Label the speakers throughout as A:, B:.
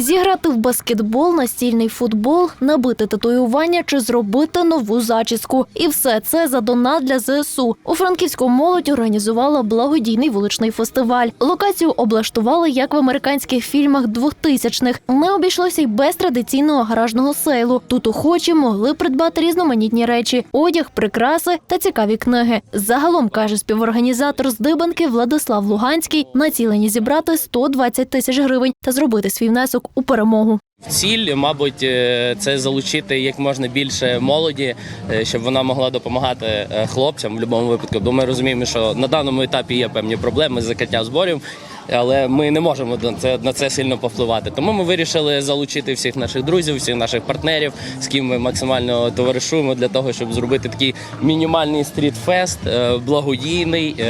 A: Зіграти в баскетбол, настільний футбол, набити татуювання чи зробити нову зачіску. І все це за донат для ЗСУ. У Франківську молодь організувала благодійний вуличний фестиваль. Локацію облаштували як в американських фільмах 2000-х. Не обійшлося й без традиційного гаражного сейлу. Тут охочі могли придбати різноманітні речі: одяг, прикраси та цікаві книги. Загалом каже співорганізатор здибанки Владислав Луганський, націлені зібрати 120 тисяч гривень та зробити свій внесок у перемогу.
B: Ціль, мабуть, е, це залучити як можна більше молоді, е, щоб вона могла допомагати е, хлопцям в будь-якому випадку. Бо ми розуміємо, що на даному етапі є певні проблеми з закриття зборів, але ми не можемо на це на це сильно повпливати. Тому ми вирішили залучити всіх наших друзів, всіх наших партнерів, з ким ми максимально товаришуємо для того, щоб зробити такий мінімальний стрітфест, благодійний.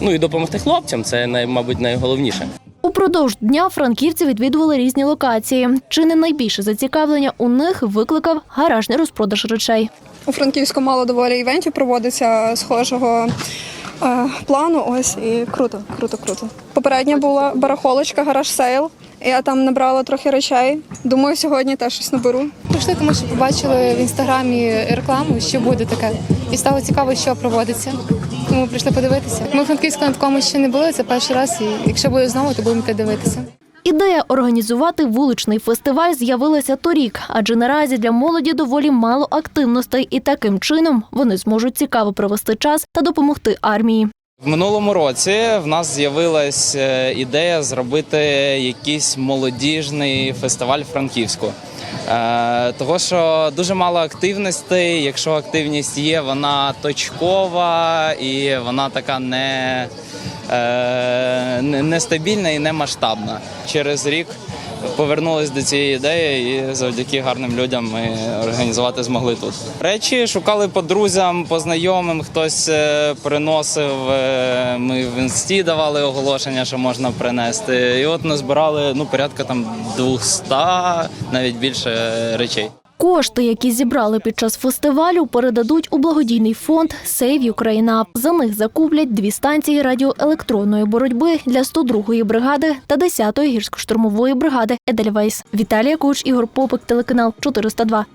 B: Ну і допомогти хлопцям. Це мабуть найголовніше.
A: Упродовж дня франківці відвідували різні локації. Чи не найбільше зацікавлення у них викликав гаражний розпродаж речей.
C: У Франківську мало доволі івентів проводиться схожого е, плану. Ось і круто, круто, круто. Попередня була барахолочка, гараж сейл. Я там набрала трохи речей. Думаю, сьогодні теж щось наберу.
D: Прийшли, тому що побачили в інстаграмі рекламу, що буде таке, і стало цікаво, що проводиться. Тому прийшли подивитися. Ми в Франківському на ще не були. Це перший раз. І якщо буде знову, то будемо йти дивитися.
A: Ідея організувати вуличний фестиваль з'явилася торік, адже наразі для молоді доволі мало активностей, і таким чином вони зможуть цікаво провести час та допомогти армії.
E: В минулому році в нас з'явилась е, ідея зробити якийсь молодіжний фестиваль Франківську. Е, Того, що дуже мало активностей. Якщо активність є, вона точкова і вона така не, е, не- нестабільна і не масштабна. Через рік повернулись до цієї ідеї, і завдяки гарним людям ми організувати змогли тут. Речі шукали по друзям, по знайомим. Хтось е, приносив. е, Ми в інсті давали оголошення, що можна принести. І от назбирали ну порядка там 200, навіть більше е, речей.
A: Кошти, які зібрали під час фестивалю, передадуть у благодійний фонд Save Ukraine За них закуплять дві станції радіоелектронної боротьби для 102-ї бригади та 10-ї гірсько-штурмової бригади Едельвейс. Віталія Куч, Ігор Попик, телеканал 402.